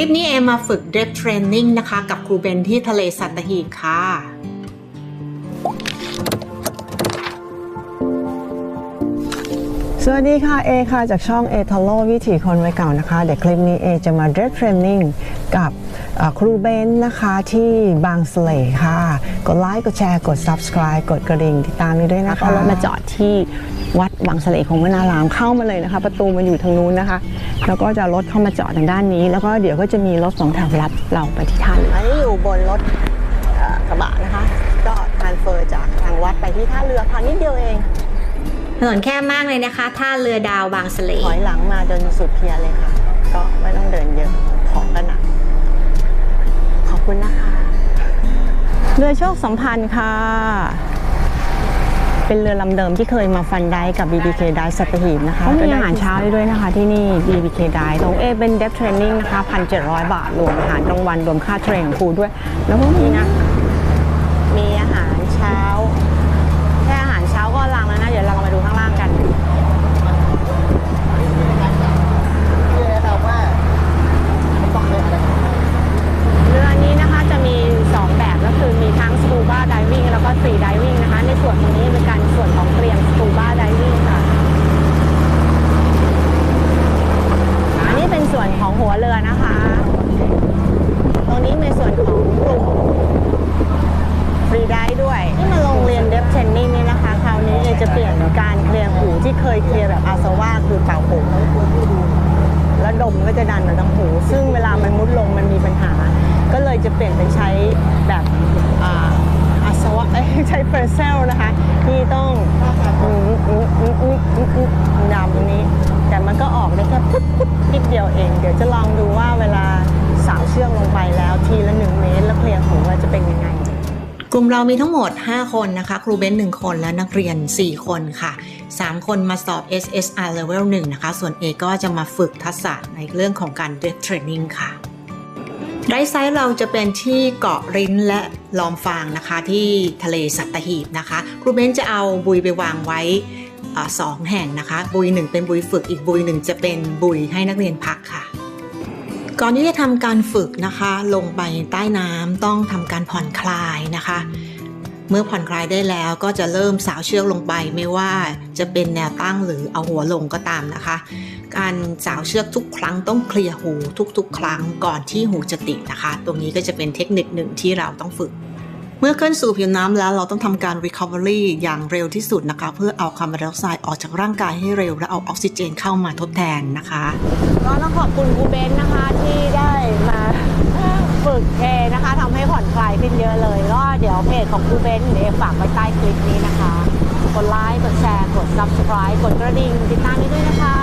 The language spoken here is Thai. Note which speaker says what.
Speaker 1: คลิปนี้เอมมาฝึก d e p Training นะคะ กับครูเบนที่ทะเลสัตหีบค่ะ
Speaker 2: สวัสดีค่ะเอค่ะ จากช่องเอท l โลวิถีคนวัยเก่านะคะ เดี๋ยวคลิปนี้เอจะมา d r e s Training กับครูเบนนะคะที่บางสเลค่ะ กดไลค์กดแชร์กด Subscribe กดกระดิ่งติดตามนี้ด้วยนะคะ
Speaker 3: เอารถมาจอดที่วัดบางสเลของวนารามเข้ามาเลยนะคะ ประตูมันอยู่ทางนู้นนะคะ แล้วก็จะรถเข้ามาจอดทางด้านนี้ แล้วก็เดี๋ยวก็จะมีรถสองแถวรับเราไปที่ท่าเรือ
Speaker 2: อันนี้อยู่บนรถกระบะนะคะ ก็ทานเฟอร์จากทางวัดไปที่ท่าเรือพางนิดเดียวเอง
Speaker 1: ถนนแคบมากเลยนะคะท่าเรือดาวบางสะเล
Speaker 2: ถอยหลังมาจนสุดเพียร์เลยค่ะ ก็ไม่ต้องเดินเยอะของก็หนักขอบคุณนะคะ
Speaker 3: เรือโชคสัมพันธ์ค่ะ เป็นเรือลำเดิมที่เคยมาฟันได้กับ BBK ได้สัตหีบนะคะเขามีอาหารเช้าได้ด้วยนะคะที่นี่ BBK ได้ตรงเอเป็นเดฟเทรนนิ่งนะคะ1,700บาทรวมอาหารกลางวันรวมค่าเทรนของครูด้วย แล้วก็มีนะ มีอาหารเช้า จะเปลี่ยนการเคลียร์หูที่เคยเคลียร์แบบอาสวาคือเป่าหูแล้วดมก็จะดันมาทางหู ซึ่งเวลามันมุดลงมันมีปัญหา ก็เลยจะเปลี่ยนเป็นใช้แบบอาสวะเอ้ยใช้เฟรเซลนะคะ ที่ต้องอืมอืมอืมอืมอืมอืมดำนี้ แต่มันก็ออกได้แค่ปุ๊บปุ๊บ กลุ่มเรา
Speaker 1: มีทั้งหมด 5 คนนะคะ ครูเบนซ์1คนและนักเรียน 4 คนค่ะ 3 คนมาสอบ SSR Level 1 นะคะ ส่วน A ก็จะมาฝึกทักษะในเรื่องของการ Dead Training ค่ะไดไซต์เราจะเป็นที่เกาะริ้นและลอมฟางนะคะที่ทะเลสัตหีบนะคะ ครูเบนจะเอาบุยไปวางไว้อสองแห่งนะคะ บุยหนึ่งเป็นบุยฝึกอีกบุยหนึ่งจะเป็นบุยให้นักเรียนพักค่ะ ก่อนที่จะทำการฝึกนะคะ ลงไปใต้น้ำต้องทำการผ่อนคลายนะคะ เมื่อผ่อนคลายได้แล้วก็จะเริ่มสาวเชือกลงไปไม่ว่าจะเป็นแนวตั้งหรือเอาหัวลงก็ตามนะคะ การสาวเชือกทุกครั้งต้องเคลียร์หูทุกๆ ครั้งก่อนที่หูจะติดนะคะ ตรงนี้ก็จะเป็นเทคนิคหนึ่งที่เราต้องฝึก เมื่อขึ้นสู่ผิวน้ำแล้วเราต้องทำการ recovery อย่างเร็วที่สุดนะคะ เพื่อเอาคาร์บอนไดออกไซด์ออกจากร่างกายให้เร็ว และเอาออกซิเจนเข้ามาทดแทนนะคะ
Speaker 3: ก็ต้องขอบคุณครูเบนนะคะที่ได้มาฝึกเทนะคะทำให้ผ่อนคลายขึ้นเยอะเลยก็เดี๋ยวเพจของครูเบนเดี๋ยวฝากไว้ใต้คลิปนี้นะคะ กดไลค์กดแชร์กด subscribe กดกระดิ่งติดตามนี้ด้วยนะคะ